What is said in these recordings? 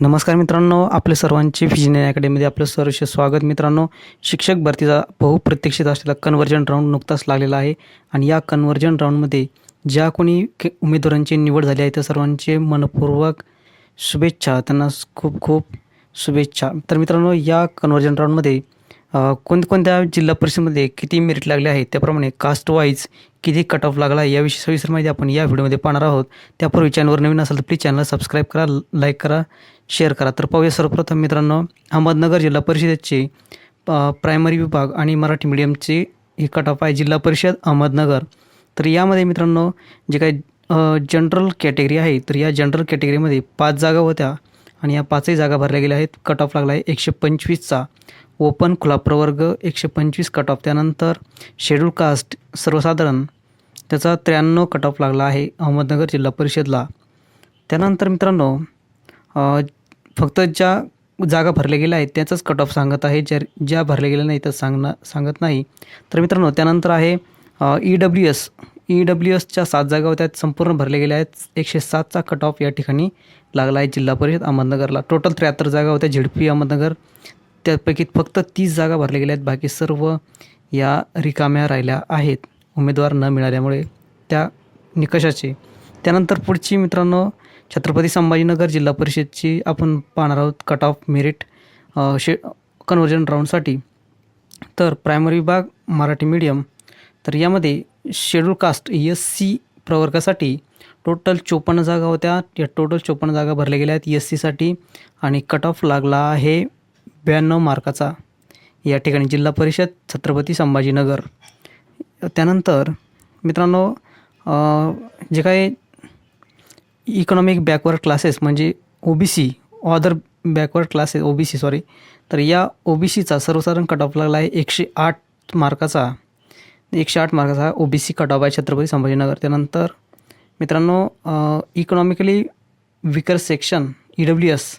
नमस्कार मित्रांनो आपल्या सर्वांचे फिजिन अकॅडमीमध्ये आपलं सर्वश स्वागत. मित्रांनो शिक्षक भरतीचा बहुप्रतीक्षित असलेला कन्वर्जन राऊंड नुकताच लागलेला आहे आणि या कन्वर्जन राऊंडमध्ये ज्या कोणी के- उमेदवारांची निवड झाली आहे त्या सर्वांचे मनपूर्वक शुभेच्छा त्यांना खूप खूप शुभेच्छा. तर मित्रांनो या कन्वर्जन राऊंडमध्ये कोणकोणत्या जिल्हा परिषदेमध्ये किती मेरिट लागले आहे त्याप्रमाणे कास्ट वाईज किती कट ऑफ लागला आहे याविषयी सविस्तर माहिती आपण या व्हिडिओमध्ये पाहणार आहोत. त्यापूर्वी चॅनलवर नवीन असेल तर प्लीज चॅनल सबस्क्राईब करा लाईक करा शेअर करा. तर पाहूया सर्वप्रथम मित्रांनो अहमदनगर जिल्हा परिषदेचे प्रायमरी विभाग आणि मराठी मीडियमचे हे कट ऑफ आहे जिल्हा परिषद अहमदनगर. तर यामध्ये मित्रांनो जे काही जनरल कॅटेगरी आहे तर या जनरल कॅटेगरीमध्ये पाच जागा होत्या आणि या पाचही जागा भरल्या गेल्या आहेत. कट ऑफ लागला आहे एकशे पंचवीसचा. ओपन खुला प्रवर्ग एकशे पंचवीस कट ऑफ त्यानंतर शेड्यूल कास्ट सर्वसाधारण त्याचा त्र्याण्णव कट ऑफ लागला आहे अहमदनगर जिल्हा परिषदला. त्यानंतर मित्रांनो फक्त ज्या जागा भरल्या गेल्या आहेत त्याचाच कट ऑफ सांगत आहे. ज्या ज्या भरल्या गेल्या नाही तर सांगणं सांगत नाही. तर मित्रांनो त्यानंतर आहे E W S E W एसच्या सात जागा होत्या संपूर्ण भरल्या गेल्या आहेत. एकशे सातचा कट ऑफ या ठिकाणी लागला आहे जिल्हा परिषद अहमदनगरला. टोटल त्र्याहत्तर जागा होत्या झिडपी अहमदनगर. त्यापैकी फक्त तीस जागा भरल्या गेल्या आहेत. बाकी सर्व या रिकाम्या राहिल्या आहेत. उमेदवार न मिळाल्यामुळे त्या निकषाचे. त्यानंतर पुढची मित्रांनो छत्रपती संभाजीनगर जिल्हा परिषदची आपण पाहणार आहोत कट ऑफ मेरिट शे कन्वर्जन राऊंडसाठी तर प्रायमरी विभाग मराठी मीडियम तर यामध्ये शेड्यूल कास्ट एस सी प्रवर्गासाठी टोटल चोपन्न जागा होत्या. या टोटल चोपन्न जागा भरल्या गेल्या आहेत एस सीसाठी आणि कट ऑफ लागला आहे ब्याण्णव मार्काचा. या ठिकाणी जिल्हा परिषद छत्रपती संभाजीनगर. त्यानंतर मित्रांनो जे काही इकॉनॉमिक बॅकवर्ड क्लासेस म्हणजे O B C other backward classes O B C sorry तर या ओ बी सीचा सर्वसाधारण कट ऑफ लागला आहे एकशे आठ मार्काचा. एकशे आठ मार्काचा O B C cut off आहे छत्रपती संभाजीनगर. त्यानंतर मित्रांनो economically weaker section E W S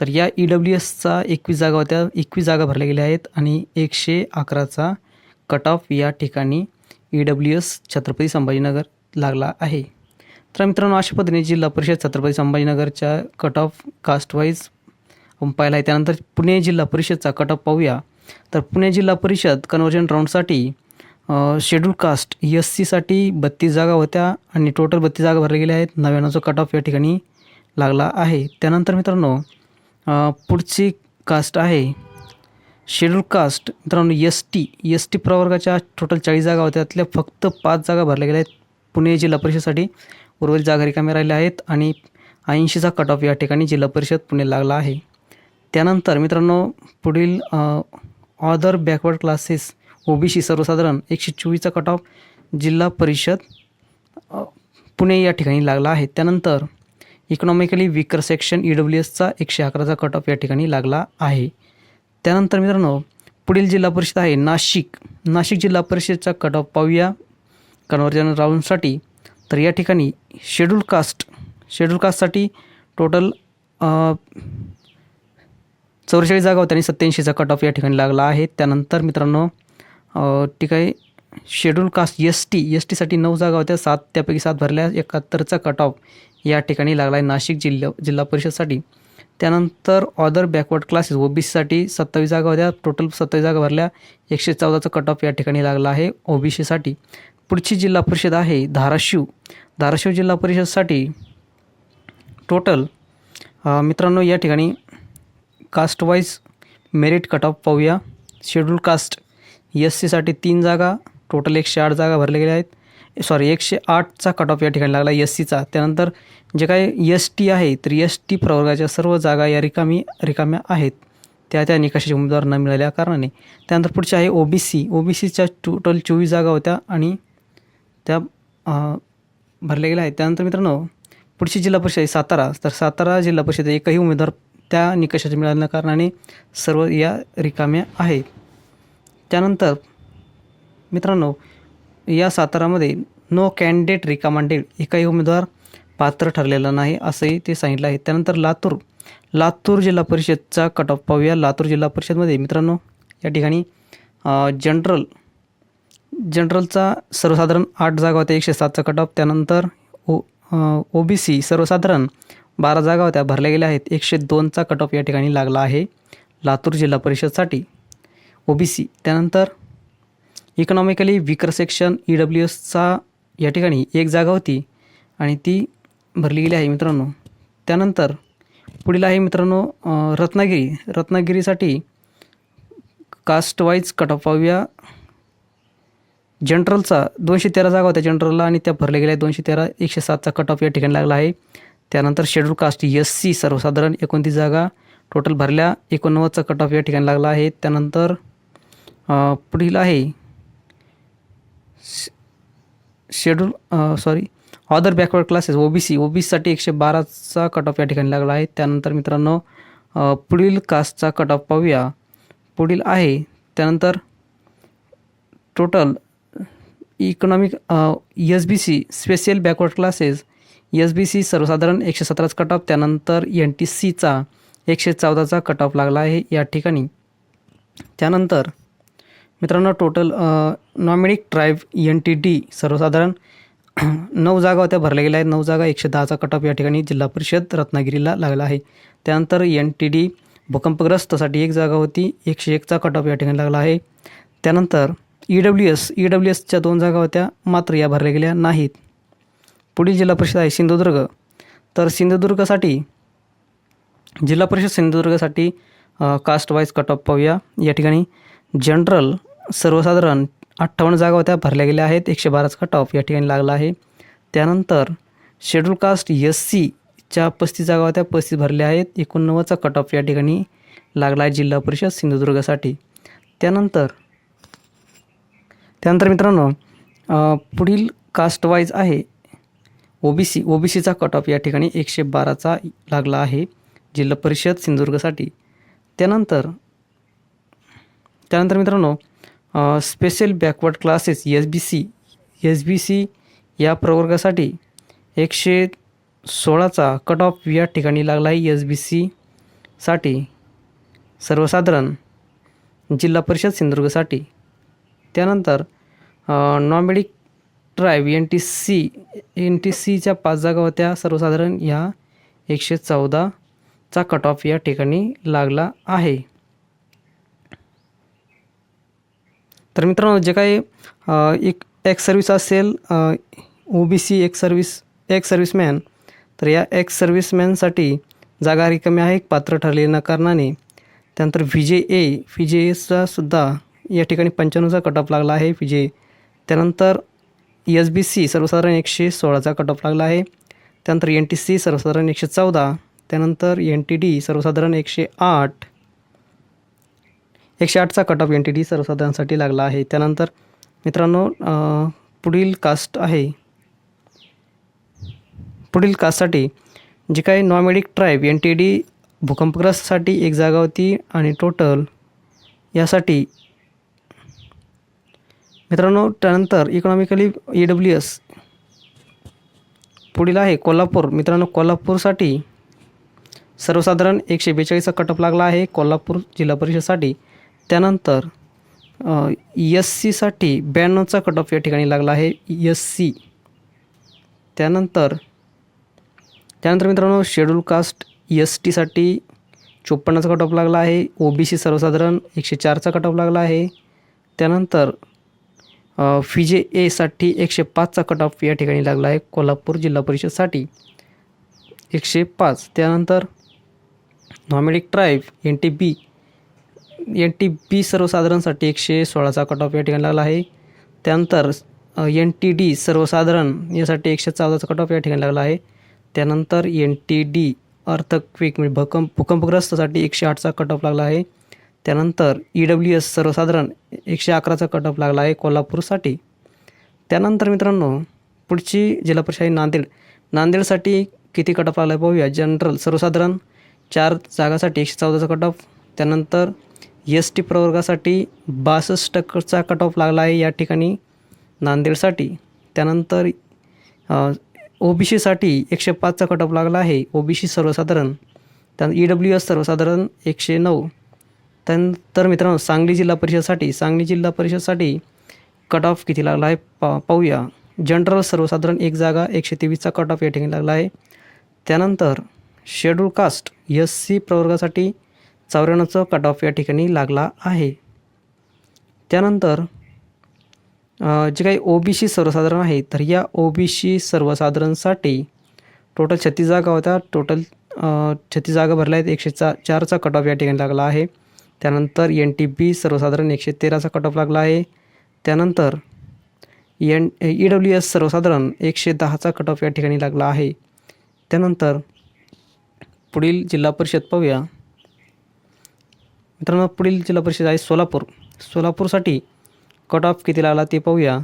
तर या ई डब्ल्यू एसचा एकवीस जागा होत्या. एकवीस जागा भरल्या गेल्या आहेत आणि एकशे अकराचा कट ऑफ या ठिकाणी E W S Chhatrapati Sambhajinagar लागला आहे. तर मित्रांनो अशा पद्धतीने जिल्हा परिषद छत्रपती संभाजीनगरच्या कट ऑफ कास्ट वाईज आपण पाहिला आहे त्यानंतर पुणे जिल्हा परिषदचा कट ऑफ पाहूया. तर पुणे जिल्हा परिषद कन्वर्जन राऊंडसाठी शेड्यूल कास्ट एस सीसाठी बत्तीस जागा होत्या आणि टोटल बत्तीस जागा भरल्या गेल्या आहेत. नव्याण्णवचा कट ऑफ या ठिकाणी लागला आहे. त्यानंतर मित्रांनो पुढची कास्ट आहे. शेड्यूल कास्ट मित्रांनो एस टी एस टी प्रवर्गाच्या टोटल चाळीस जागा होत्या. त्यातल्या फक्त पाच जागा भरल्या गेल्या आहेत पुणे जिल्हा परिषदसाठी उर्वरित जागा रिकाम्या राहिल्या आहेत आणि ऐंशीचा कट ऑफ या ठिकाणी जिल्हा परिषद पुणे लागला आहे. त्यानंतर मित्रांनो पुढील other backward classes O B C सर्वसाधारण एकशे चोवीसचा कट ऑफ जिल्हा परिषद पुणे या ठिकाणी लागला आहे. त्यानंतर economically weaker section E W एसचा एकशे अकराचा कट ऑफ या ठिकाणी लागला आहे. त्यानंतर मित्रांनो पुढील जिल्हा परिषद आहे नाशिक. नाशिक जिल्हा परिषदचा कट ऑफ पाहूया. कन्वर्जन राऊंडसाठी तर या ठिकाणी शेड्यूल कास्ट शेड्यूल कास्टसाठी टोटल चौवेचाळीस जागा होत्या आणि सत्याऐंशीचा कट ऑफ या ठिकाणी लागला आहे. त्यानंतर मित्रांनो ठीक आहे schedule caste S T S टीसाठी नऊ जागा होत्या सात त्यापैकी सात भरल्या एकाहत्तरचा कट ऑफ या ठिकाणी लागला आहे नाशिक जिल्हा जिल्हा परिषदसाठी. त्यानंतर other backward classes O B सीसाठी सत्तावीस जागा होत्या टोटल सत्तावीस जागा भरल्या एकशे चौदाचा कट ऑफ या ठिकाणी लागला आहे ओ बी सीसाठी पुढची जिल्हा परिषद आहे धाराशिव. धाराशिव जिल्हा परिषदसाठी टोटल मित्रांनो या ठिकाणी caste wise merit cut off पाहूया शेड्यूल कास्ट एस सीसाठी तीन जागा टोटल एकशे आठ जागा भरल्या गेल्या आहेत. सॉरी एकशे आठचा कट ऑफ या ठिकाणी लागला एस सीचा त्यानंतर जे काही एस टी आहे तर एस टी प्रवर्गाच्या सर्व जागा या रिकामी रिकाम्या आहेत. त्या त्या निकषाचे उमेदवार न मिळाल्या कारणाने. त्यानंतर पुढचे आहे ओ बी सी ओ बी सीच्या टोटल चोवीस जागा होत्या आणि त्या भरल्या गेल्या आहेत. त्यानंतर मित्रांनो पुढची जिल्हा परिषद आहे सातारा. तर सातारा जिल्हा परिषद एकही उमेदवार त्या निकषाच्या मिळाल्या कारणाने सर्व या रिकाम्या आहेत. त्यानंतर मित्रांनो या सातारामध्ये नो कॅन्डिडेट रिकमांडेड एकही उमेदवार पात्र ठरलेला नाही असंही ते सांगितलं आहे. त्यानंतर लातूर लातूर जिल्हा परिषदचा कट ऑफ पाहूया. लातूर जिल्हा परिषदमध्ये मित्रांनो या ठिकाणी जनरल जनरलचा सर्वसाधारण आठ जागा होत्या एकशे सातचा कट ऑफ त्यानंतर ओ ओ बी सी सर्वसाधारण बारा जागा होत्या भरल्या गेल्या आहेत. एकशे दोनचा कट ऑफ या ठिकाणी लागला आहे लातूर जिल्हा परिषदसाठी. ओ बी सी त्यानंतर economically weaker section E W एसचा या ठिकाणी एक जागा होती आणि ती भरली गेली आहे मित्रांनो. त्यानंतर पुढील आहे मित्रांनो रत्नागिरी. रत्नागिरीसाठी कास्ट वाईज कट ऑफ पाहूया. जनरलचा दोनशे तेरा जागा होत्या जनरलला आणि त्या भरल्या गेल्या दोनशे तेरा एकशे सातचा कट ऑफ या ठिकाणी लागला आहे. त्यानंतर शेड्यूल कास्ट एस सी सर्वसाधारण एकोणतीस जागा टोटल भरल्या एकोणनव्वदचा कट ऑफ या ठिकाणी लागला आहे. त्यानंतर पुढील आहे schedule sorry other backward classes O B C O B सीसाठी एकशे बाराचा कट ऑफ या ठिकाणी लागला आहे. त्यानंतर मित्रांनो पुढील कास्टचा कट ऑफ पाहूया. पुढील आहे त्यानंतर total economic S B C special backward classes S B C सर्वसाधारण एकशे सतराचा कट ऑफ त्यानंतर एन टी सीचा एकशे चौदाचा कट ऑफ लागला आहे या ठिकाणी. त्यानंतर मित्रांनो total nomadic tribe N T D सर्वसाधारण नऊ जागा होत्या भरल्या गेल्या आहेत. नऊ जागा एकशे दहाचा कट ऑफ या ठिकाणी जिल्हा परिषद रत्नागिरीला लागला आहे. त्यानंतर एन टी डी भूकंपग्रस्तसाठी एक जागा होती. एकशे एकचा कट ऑफ या ठिकाणी लागला आहे. त्यानंतर E W S E W एसच्या दोन जागा होत्या मात्र या भरल्या गेल्या नाहीत. पुढील जिल्हा परिषद आहे सिंधुदुर्ग. तर सिंधुदुर्गसाठी जिल्हा परिषद सिंधुदुर्गसाठी कास्ट वाईज कट ऑफ पाहूया. या ठिकाणी जनरल सर्वसाधारण अठ्ठावन्न जागा होत्या भरल्या गेल्या आहेत एकशे बाराचा कट ऑफ या ठिकाणी लागला आहे. त्यानंतर शेड्यूल कास्ट एस सीच्या पस्तीस जागा होत्या पस्तीस भरल्या आहेत एकोणनव्वदचा कट ऑफ या ठिकाणी लागला आहे जिल्हा परिषद सिंधुदुर्गसाठी. त्यानंतर त्यानंतर मित्रांनो पुढील कास्ट वाईज आहे ओ बी सी ओ बी सीचा कट ऑफ या ठिकाणी एकशे बाराचा लागला आहे जिल्हा परिषद सिंधुदुर्गसाठी. त्यानंतर त्यानंतर मित्रांनो special backward classes S B C S B C या प्रवर्गासाठी एकशे सोळाचा कट ऑफ या ठिकाणी लागला आहे एस बी सीसाठी सर्वसाधारण जिल्हा परिषद सिंधुदुर्गसाठी. त्यानंतर nomadic tribe N T C N T सीच्या पाच जागा होत्या. सर्वसाधारण ह्या एकशे चौदाचा कट ऑफ या ठिकाणी लागला आहे. तर मित्रांनो जे काही एक एक्स सर्विस असेल O B C ex service ex serviceman तर या एक्स सर्व्हिसमॅनसाठी जागा रिकामी आहे. पात्र ठरलेल्या कारणाने त्यानंतर V J A V J एचा सुद्धा या ठिकाणी पंच्याण्णवचा कट ऑफ लागला आहे. व्ही जे त्यानंतर एस बी सी सर्वसाधारण एकशे सोळाचा कट ऑफ लागला आहे. त्यानंतर एन टी सी सर्वसाधारण एकशे चौदा. त्यानंतर एन टी डी सर्वसाधारण एकशे आठ. एकशे आठचा cut off N T D सर्वसाधारणसाठी लागला आहे. त्यानंतर मित्रांनो पुढील कास्ट आहे. पुढील कास्टसाठी जी काही nomadic tribe N T D भूकंपग्रस्तसाठी एक जागा होती आणि टोटल यासाठी मित्रांनो त्यानंतर इकॉनॉमिकली ई डब्ल्यू एस पुढील आहे कोल्हापूर. मित्रांनो कोल्हापूरसाठी सर्वसाधारण एकशे बेचाळीसचा कटअप लागला आहे कोल्हापूर जिल्हा परिषदसाठी. त्यानंतर एस सीसाठी ब्याण्णवचा कटअप या ठिकाणी लागला आहे. एस सी त्यानंतर त्यानंतर मित्रांनो शेड्यूल कास्ट एस टीसाठी चोपन्नचा कटअप लागला आहे. ओ बी सी सर्वसाधारण एकशे चारचा कटअप लागला आहे. त्यानंतर फी जे एसाठी एकशे पाचचा कट ऑफ या ठिकाणी लागला आहे. कोल्हापूर जिल्हा परिषदसाठी एकशे पाच. त्यानंतर nomadic tribe N T B N T B सर्वसाधारणसाठी एकशे सोळाचा कट ऑफ या ठिकाणी लागला आहे. त्यानंतर एन टी डी सर्वसाधारण यासाठी एकशे चौदाचा कट ऑफ या ठिकाणी लागला आहे. त्यानंतर एन टी डी अर्थक्विक म्हणजे भूकंप भूकंपग्रस्तसाठी एकशे आठचा कट ऑफ लागला आहे. त्यानंतर ई डब्ल्यू एस सर्वसाधारण एकशे अकराचा कट ऑफ लागला आहे कोल्हापूरसाठी. त्यानंतर मित्रांनो पुढची जिल्हा परिषद आहे नांदेड. नांदेडसाठी किती कट ऑफ लागला आहे पाहूया. जनरल सर्वसाधारण चार जागासाठी एकशे चौदाचा कट ऑफ त्यानंतर एस टी प्रवर्गासाठी बासष्ट टक्केचा कट ऑफ लागला आहे या ठिकाणी नांदेडसाठी. त्यानंतर ओ बी सीसाठी एकशे पाचचा कट ऑफ लागला आहे. ओ बी सी सर्वसाधारण. त्यानंतर ई डब्ल्यू एस सर्वसाधारण एकशे नऊ. त्यानंतर मित्रांनो सांगली जिल्हा परिषदसाठी सांगली जिल्हा परिषदसाठी कट ऑफ किती लागला आहे? पा पाहूया. जनरल सर्वसाधारण एक जागा एकशे तेवीसचा कट ऑफ या ठिकाणी लागला आहे. त्यानंतर शेड्यूल कास्ट एस सी प्रवर्गासाठी चौऱ्याण्णवचं कट ऑफ या ठिकाणी लागला आहे. त्यानंतर जे काही ओ बी सी सर्वसाधारण आहे तर या ओ बी सी सर्वसाधारणसाठी टोटल छत्तीस जागा होत्या. टोटल छत्तीस जागा भरल्या आहेत. एकशे चा चारचा कट ऑफ या ठिकाणी लागला आहे. त्यानंतर एन टी बी सर्वसाधारण एकशे तेराचा कट ऑफ लागला आहे. त्यानंतर एन ई डब्ल्यू एस सर्वसाधारण एकशे दहाचा कट ऑफ या ठिकाणी लागला आहे. त्यानंतर पुढील जिल्हा परिषद पाहूया. मित्रांनो पुढील जिल्हा परिषद आहे सोलापूर. सोलापूरसाठी कट ऑफ किती लागला ते पाहूया.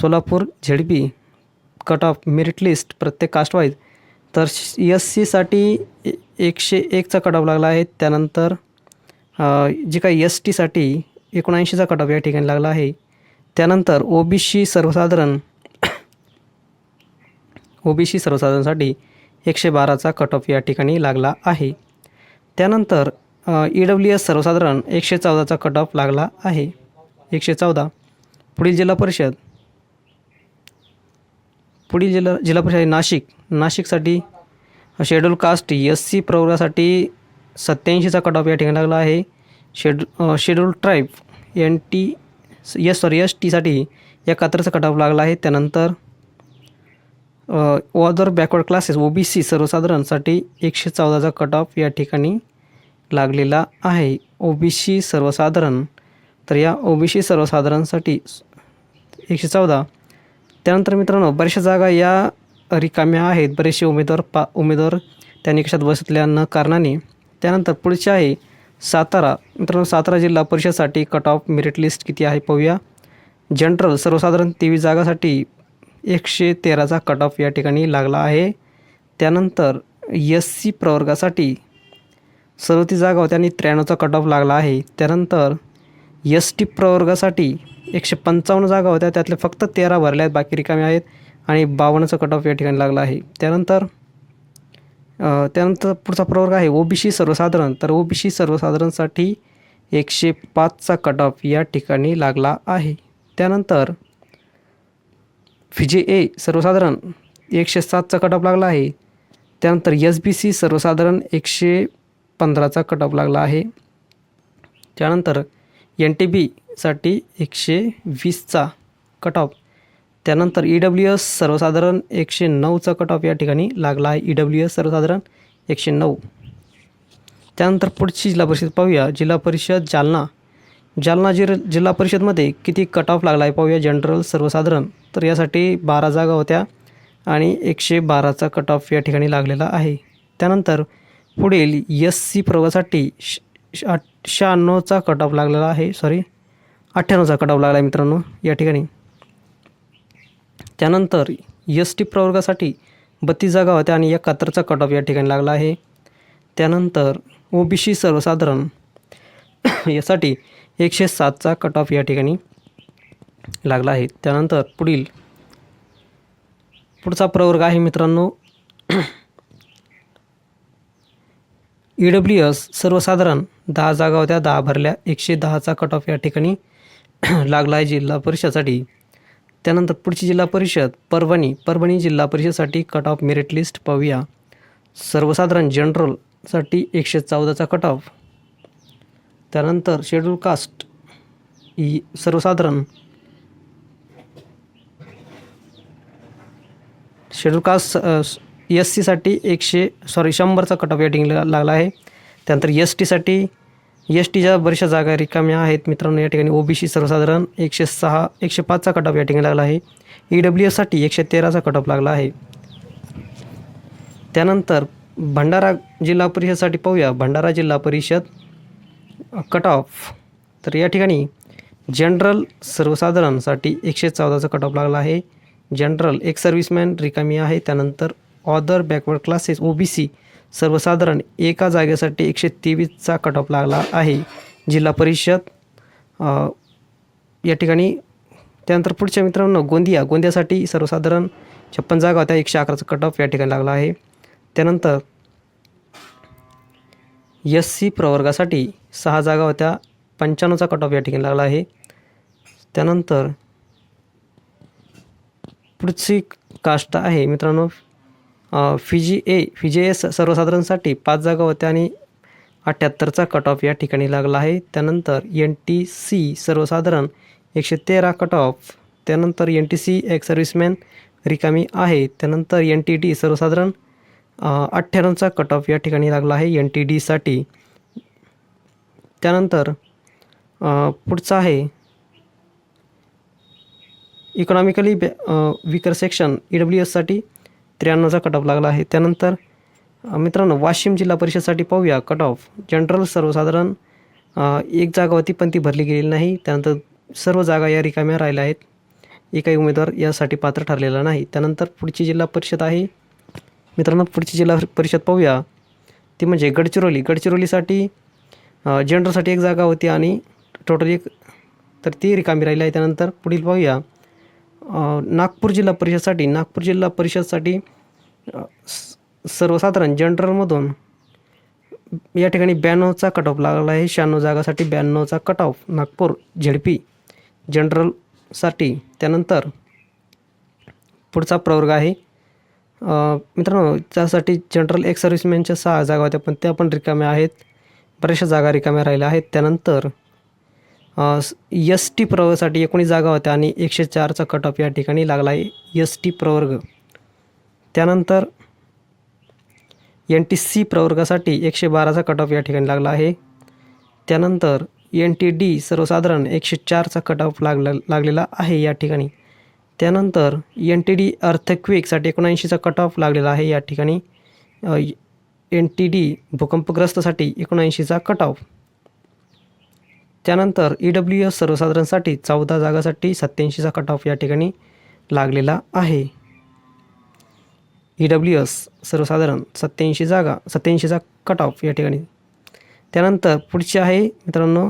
Solapur Z B cut off merit list प्रत्येक कास्टवाईज तर एस सीसाठी एकशे एकचा कट ऑफ लागला आहे. त्यानंतर जे काही एस टीसाठी एकोणऐंशीचा कट ऑफ या ठिकाणी लागला आहे. त्यानंतर ओ बी सी सर्वसाधारण ओ बी सी सर्वसाधारणसाठी एकशे बाराचा कट ऑफ या ठिकाणी लागला आहे. त्यानंतर ई डब्ल्यू एस सर्वसाधारण एकशे चौदाचा कट ऑफ लागला आहे. एकशे चौदा. पुढील जिल्हा परिषद. पुढील जिल्हा जिल्हा परिषद नाशिक. नाशिकसाठी शेड्यूल कास्ट एस सी प्रवर्गासाठी सत्याऐंशीचा कट ऑफ या ठिकाणी लागला आहे. Shade schedule tribe N T S sorry S टीसाठी एकाहत्तरचा कट ऑफ लागला आहे. त्यानंतर other backward classes O B C सर्वसाधारणसाठी एकशे चौदाचा कट ऑफ या ठिकाणी लागलेला आहे. ओ बी सी सर्वसाधारण तर या ओ बी सी सर्वसाधारणसाठी एकशे चौदा. त्यानंतर मित्रांनो बऱ्याचशा जागा या रिकाम्या आहेत. बरेचसे उमेदवार पा उमेदवार त्या निकषात बसल्या न कारणाने. त्यानंतर पुढचे आहे सातारा. मित्रांनो सातारा जिल्हा परिषदसाठी कट ऑफ मेरिट लिस्ट किती आहे पाहूया. जनरल सर्वसाधारण तेवीस जागासाठी एकशे तेराचा कट ऑफ या ठिकाणी लागला आहे. त्यानंतर एस सी प्रवर्गासाठी सदोतीस जागा होत्या आणि त्र्याण्णवचा कट ऑफ लागला आहे. त्यानंतर एस टी प्रवर्गासाठी एकशे पंचावन्न जागा होत्या. त्यातले फक्त तेरा भरल्या आहेत. बाकी रिकामे आहेत. आणि बावन्नचा कट ऑफ या ठिकाणी लागला आहे. त्यानंतर त्यानंतर पुढचा प्रवर्ग आहे ओ बी सी सर्वसाधारण. तर ओ बी सी सर्वसाधारणसाठी एकशे पाचचा कट ऑफ या ठिकाणी लागला आहे. त्यानंतर फिजे ए सर्वसाधारण एकशे सातचा कट ऑफ लागला आहे. त्यानंतर एस बी सी सर्वसाधारण एकशे पंधराचा कट ऑफ लागला आहे. त्यानंतर एन टी बीसाठी एकशे वीसचा कट ऑफ त्यानंतर ई डब्ल्यू एस सर्वसाधारण एकशे नऊचा कट ऑफ या ठिकाणी लागला आहे. ई डब्ल्यू एस सर्वसाधारण एकशे नऊ. त्यानंतर पुढची जिल्हा परिषद पाहूया. जिल्हा परिषद जालना. जालना जिर जिल्हा परिषदमध्ये किती कट ऑफ लागला आहे पाहूया. जनरल सर्वसाधारण. तर यासाठी बारा जागा होत्या आणि एकशे बाराचा कट ऑफ या ठिकाणी लागलेला आहे. त्यानंतर पुढील एस सी प्रवासाठी श श- शहाण्णवचा कट ऑफ लागलेला आहे. सॉरी अठ्ठ्याण्णवचा कट ऑफ लागला आहे मित्रांनो या ठिकाणी. त्यानंतर एस टी प्रवर्गासाठी बत्तीस जागा होत्या आणि एकाहत्तरचा कट ऑफ या ठिकाणी लागला आहे. त्यानंतर ओ बी सी सर्वसाधारण यासाठी एकशे सातचा कट ऑफ या ठिकाणी लागला आहे. त्यानंतर पुढील पुढचा प्रवर्ग आहे मित्रांनो. ई डब्ल्यू एस सर्वसाधारण दहा जागा होत्या दहा भरल्या एकशे दहाचा कट ऑफ या ठिकाणी लागला आहे. जिल्हा परिषदसाठी त्यानंतर पुढची जिल्हा परिषद परभणी. परभणी जिल्हा परिषदसाठी कट ऑफ मेरिट लिस्ट पाहूया. सर्वसाधारण जनरलसाठी एकशे चौदाचा कट ऑफ त्यानंतर शेड्यूल कास्ट ई सर्वसाधारण शेड्यूल कास्ट एस सीसाठी एकशे सॉरी शंभरचा कट ऑफ या ठिकाणी लागला आहे. त्यानंतर एस टीसाठी एस टीच्या बऱ्याचशा जागा रिकाम्या आहेत. मित्रांनो या ठिकाणी ओ बी सी सर्वसाधारण एकशे सहा एकशे पाचचा कट ऑफ या ठिकाणी लागला आहे. ई डब्ल्यू एससाठी एकशे तेराचा कट ऑफ लागला आहे. त्यानंतर भंडारा जिल्हा परिषदसाठी पाहूया. भंडारा जिल्हा परिषद कट ऑफ तर या ठिकाणी जनरल सर्वसाधारणसाठी एकशे चौदाचा कट ऑफ लागला आहे. जनरल एक सर्व्हिसमॅन रिकामी आहे. त्यानंतर other backward classes O B C सर्वसाधारण एका जागेसाठी एकशे तेवीसचा कट ऑफ लागला आहे. जिल्हा परिषद या ठिकाणी त्यानंतर पुढच्या मित्रांनो गोंदिया. गोंदियासाठी सर्वसाधारण छप्पन जागा होत्या. एकशे अकराचा कट ऑफ या ठिकाणी लागला आहे. त्यानंतर एस सी प्रवर्गासाठी सहा जागा होत्या. पंच्याण्णवचा कट ऑफ या ठिकाणी लागला आहे. त्यानंतर पुढची कास्ट आहे मित्रांनो. फिजी ए फिजी ए सर्वसाधारणसाठी पाच जागा होत्या आणि अठ्ठ्याहत्तरचा कट ऑफ या ठिकाणी लागला आहे. त्यानंतर एन टी सी सर्वसाधारण एकशे तेरा कट ऑफ त्यानंतर एन टी सी एक सर्व्हिसमॅन रिकामी आहे. त्यानंतर एन टी डी सर्वसाधारण अठ्ठ्याण्णवचा कट ऑफ या ठिकाणी लागला आहे एन टी डीसाठी त्यानंतर पुढचा आहे इकॉनॉमिकली बॅ विकर सेक्शन ई डब्ल्यू एससाठी त्र्याण्णवचा कट ऑफ लागला आहे. त्यानंतर मित्रांनो वाशिम जिल्हा परिषदसाठी पाहूया कट ऑफ जनरल सर्वसाधारण एक जागा होती पण ती भरली गेलेली नाही. त्यानंतर सर्व जागा या रिकाम्या राहिल्या आहेत. एकही उमेदवार यासाठी पात्र ठरलेला नाही. त्यानंतर पुढची जिल्हा परिषद आहे. मित्रांनो पुढची जिल्हा परिषद पाहूया. ती म्हणजे गडचिरोली. गडचिरोलीसाठी जनरलसाठी एक जागा होती आणि टोटल एक तर ती रिकामी राहिली आहे. त्यानंतर पुढील पाहूया. नागपूर जिल्हा परिषदसाठी नागपूर जिल्हा परिषदसाठी स- सर्वसाधारण जनरलमधून या ठिकाणी ब्याण्णवचा कट ऑफ लागला आहे. शहाण्णव जागासाठी ब्याण्णवचा कट ऑफ नागपूर झेडपी जनरलसाठी त्यानंतर पुढचा प्रवर्ग आहे. मित्रांनो त्यासाठी जनरल एक सर्व्हिसमॅनच्या सहा जागा होत्या पण त्या पण रिकाम्या आहेत. बऱ्याचशा जागा रिकाम्या राहिल्या आहेत. त्यानंतर एस टी प्रवर्गासाठी एकोणीस जागा होत्या आणि एकशे चारचा कट ऑफ या ठिकाणी लागला आहे. एस टी प्रवर्ग. त्यानंतर एन टी सी प्रवर्गासाठी एकशे बाराचा कट ऑफ या ठिकाणी लागला आहे. त्यानंतर एन टी डी सर्वसाधारण एकशे चारचा कट ऑफ लागला लागलेला आहे या ठिकाणी. त्यानंतर एन टी डी अर्थक्विकसाठी एकोणऐंशीचा कट ऑफ लागलेला आहे या ठिकाणी. एन टी डी भूकंपग्रस्तसाठी एकोणऐंशीचा कट ऑफ त्यानंतर ई डब्ल्यू एस सर्वसाधारणसाठी चौदा जागासाठी सत्याऐंशीचा कट ऑफ या ठिकाणी लागलेला आहे. ई डब्ल्यू एस सर्वसाधारण सत्याऐंशी जागा सत्याऐंशीचा कट ऑफ या ठिकाणी. त्यानंतर पुढचे आहे मित्रांनो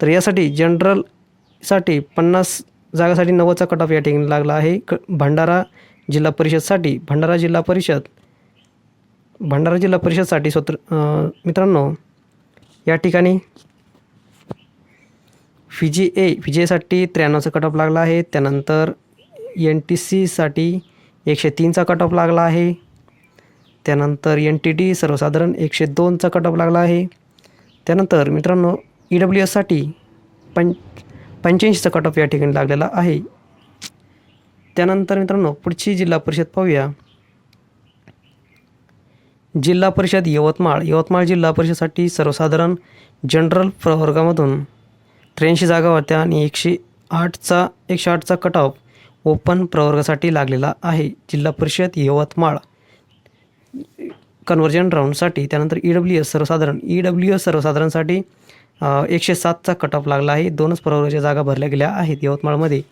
तर यासाठी जनरलसाठी पन्नास जागासाठी नव्वदचा कट ऑफ या ठिकाणी लागला आहे. क भंडारा जिल्हा परिषदसाठी भंडारा जिल्हा परिषद भंडारा जिल्हा परिषदसाठी स्वतंत्र मित्रांनो या ठिकाणी फिजी ए फिजी एसाठी त्र्याण्णवचा कट ऑफ लागला आहे. त्यानंतर एन टी सीसाठी एकशे तीनचा कट ऑफ लागला आहे. त्यानंतर एन टी डी सर्वसाधारण एकशे दोनचा कट ऑफ लागला आहे. त्यानंतर मित्रांनो ई डब्ल्यू एससाठी पं पंच्याऐंशीचा कट ऑफ या ठिकाणी लागलेला आहे. त्यानंतर मित्रांनो पुढची जिल्हा परिषद पाहूया. जिल्हा परिषद यवतमाळ यवतमाळ जिल्हा परिषदसाठी सर्वसाधारण जनरल प्रवर्गामधून त्र्याऐंशी जागा होत्या आणि एकशे आठचा एकशे आठचा कट ऑफ ओपन प्रवर्गासाठी लागलेला आहे. जिल्हा परिषद यवतमाळ कन्व्हर्जन राऊंडसाठी त्यानंतर ई डब्ल्यू एस सर्वसाधारण ई डब्ल्यू एस सर्वसाधारणसाठी एकशे सातचा कट ऑफ लागला आहे. दोनच प्रवर्गाच्या जागा भरल्या गेल्या आहेत यवतमाळमध्ये.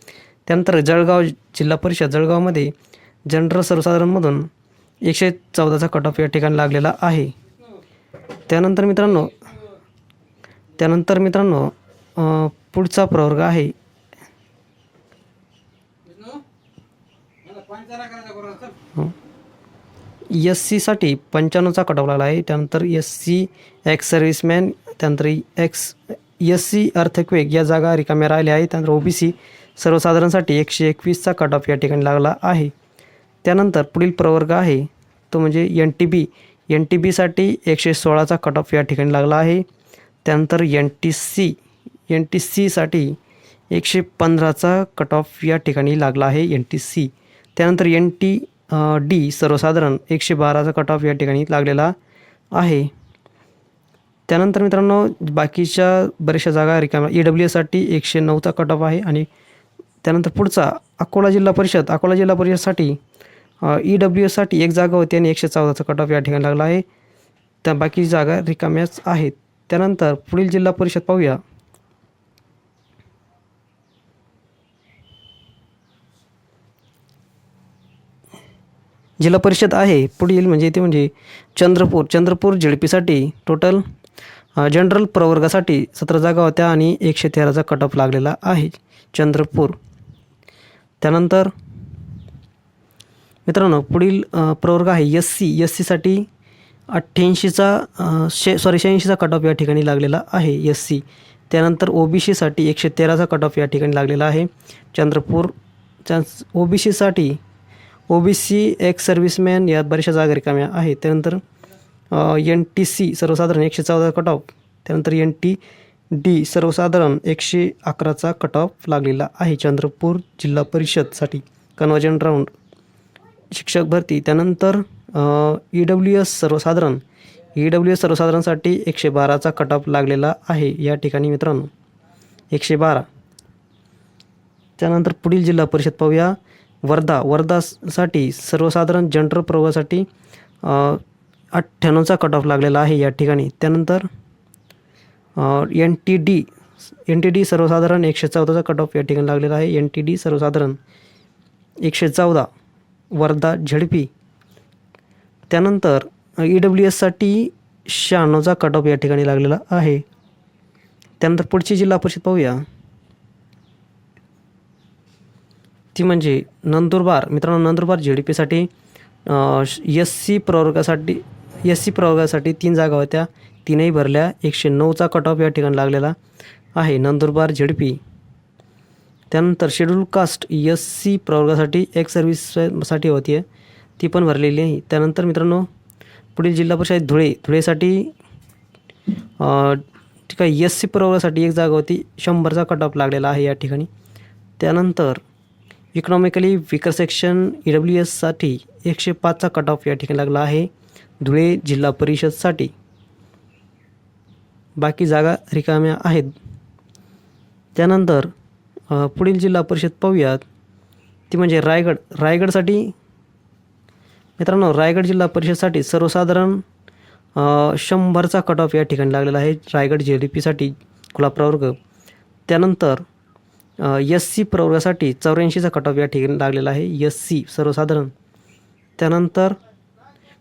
त्यानंतर जळगाव जिल्हा परिषद जळगावमध्ये जनरल सर्वसाधारणमधून एकशे चौदाचा कट ऑफ या ठिकाणी लागलेला आहे. त्यानंतर मित्रांनो त्यानंतर मित्रांनो पुढचा प्रवर्ग आहे. एस सीसाठी पंच्याण्णवचा कट ऑफ लागला आहे. त्यानंतर एस सी एक्स सर्व्हिसमॅन त्यानंतर एक्स एस सी अर्थक्वेक या जागा रिकाम्या राहिल्या आहेत. त्यानंतर ओ बी सी सर्वसाधारणसाठी एकशे एकवीसचा कट ऑफ या ठिकाणी लागला आहे. त्यानंतर पुढील प्रवर्ग आहे. तो म्हणजे N T B N T बीसाठी एकशे सोळाचा कट ऑफ या ठिकाणी लागला आहे. त्यानंतर N T C N T सीसाठी एकशे पंधराचा कट ऑफ या ठिकाणी लागला आहे एन टी सी त्यानंतर एन टी डी सर्वसाधारण एकशे बाराचा कट ऑफ या ठिकाणी लागलेला आहे. त्यानंतर मित्रांनो बाकीच्या बऱ्याचशा जागा रिकाम्या. ई डब्ल्यू एसाठी एकशे नऊचा कट ऑफ आहे आणि त्यानंतर पुढचा अकोला जिल्हा परिषद. अकोला जिल्हा परिषदसाठी ई डब्ल्यू एससाठी एक जागा होती आणि एकशे चौदाचा कट ऑफ या ठिकाणी लागला आहे. त्या बाकी जागा रिकाम्याच आहेत. त्यानंतर पुढील जिल्हा परिषद पाहूया. जिल्हा परिषद आहे. पुढील म्हणजे ते म्हणजे चंद्रपूर. चंद्रपूर झेडपीसाठी टोटल जनरल प्रवर्गासाठी सतरा जागा होत्या आणि एकशे तेराचा कट ऑफ लागलेला आहे. चंद्रपूर. त्यानंतर मित्रांनो पुढील प्रवर्ग आहे एस सी एस सीसाठी अठ्ठ्याऐंशीचा शे सॉरी शहाऐंशीचा कट ऑफ या ठिकाणी लागलेला आहे एस सी त्यानंतर ओ बी सीसाठी एकशे तेराचा कट ऑफ या ठिकाणी लागलेला आहे. चंद्रपूर चान्स ओ बी सीसाठी O B C ex serviceman या बऱ्याचशा जागा रिकाम्या आहेत. त्यानंतर एन टी सी सर्वसाधारण एकशे चौदा कट ऑफ त्यानंतर एन टी डी सर्वसाधारण एकशे अकराचा कट ऑफ लागलेला आहे. चंद्रपूर जिल्हा परिषदसाठी कन्वर्जन राऊंड शिक्षक भरती त्यानंतर ई डब्ल्यू एस सर्वसाधारण. ई डब्ल्यू एस सर्वसाधारणसाठी एकशे बाराचा कट ऑफ लागलेला आहे या ठिकाणी मित्रांनो. एकशे बारा. त्यानंतर पुढील जिल्हा परिषद पाहूया. वर्धा. वर्धासाठी सर्वसाधारण जनरल प्रवाहासाठी अठ्ठ्याण्णवचा कट ऑफ लागलेला आहे या ठिकाणी. त्यानंतर N T D N T D सर्वसाधारण एकशे चौदाचा कट ऑफ या ठिकाणी लागलेला आहे. एन टी डी सर्वसाधारण एकशे चौदा. वर्धा झेडपी. त्यानंतर ई डब्ल्यू एससाठी शहाण्णवचा कट ऑफ या ठिकाणी लागलेला आहे. त्यानंतर पुढची जिल्हा परिषद पाहूया. ती म्हणजे नंदुरबार. मित्रांनो नंदुरबार झेड पीसाठी एस सी प्रवर्गासाठी एस सी प्रवर्गासाठी तीन जागा होत्या. तीनही भरल्या. एकशे नऊचा कट ऑफ या ठिकाणी लागलेला आहे. नंदुरबार झेड पी त्यानंतर शेड्यूल कास्ट एस सी प्रवर्गासाठी एक सर्व्हिससाठी होती. आहे ती पण भरलेली आहे. त्यानंतर मित्रांनो पुढील जिल्हा परिषद धुळे. धुळेसाठी ठीक आहे एस सी प्रवर्गासाठी एक जागा होती. शंभरचा कट ऑफ लागलेला आहे या ठिकाणी. त्यानंतर economically weaker section E W एससाठी एकशे पाचचा कट ऑफ या ठिकाणी लागला आहे. धुळे जिल्हा परिषदसाठी. बाकी जागा रिकाम्या आहेत. त्यानंतर पुढील जिल्हा परिषद पाहूयात. ती म्हणजे रायगड. रायगडसाठी मित्रांनो रायगड जिल्हा परिषदसाठी सर्वसाधारण शंभरचा कट ऑफ या ठिकाणी लागलेला आहे. रायगड जे डी पीसाठी खुला प्रवर्ग त्यानंतर एस सी प्रवर्गासाठी चौऱ्याऐंशीचा कट ऑफ या ठिकाणी लागलेला आहे. एस सी सर्वसाधारण. त्यानंतर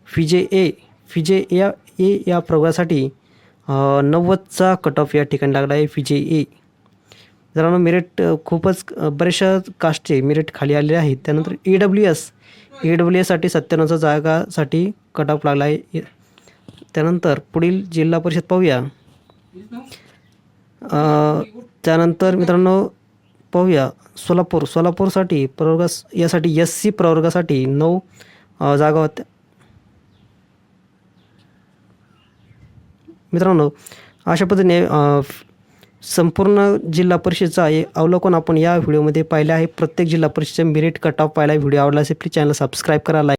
फिजे ए फिजे या ए या प्रवर्गासाठी नव्वदचा कट ऑफ या ठिकाणी लागला आहे. फिजे ए मित्रांनो मेरिट खूपच बरेचशा बऱ्याचशा कास्टचे मेरिट खाली आलेले आहेत. त्यानंतर E W S E W एससाठी सत्त्याण्णवचा जागासाठी कट ऑफ लागला आहे त्यानंतर पुढील जिल्हा परिषद पाहूया. त्यानंतर मित्रांनो पाहूया. सोलापूर सोलापूरसाठी प्रवर्गास यासाठी एस सी प्रवर्गासाठी नऊ जागा होत्या. मित्रांनो अशा पद्धतीने संपूर्ण जिल्हा परिषदचा आहे. अवलोकन आपण या व्हिडिओमध्ये पाहिलं आहे. प्रत्येक जिल्हा परिषदेचे मेरिट कट ऑफ पाहिला व्हिडिओ आवडला असेल प्लीज चॅनल सबस्क्राईब करा लाईक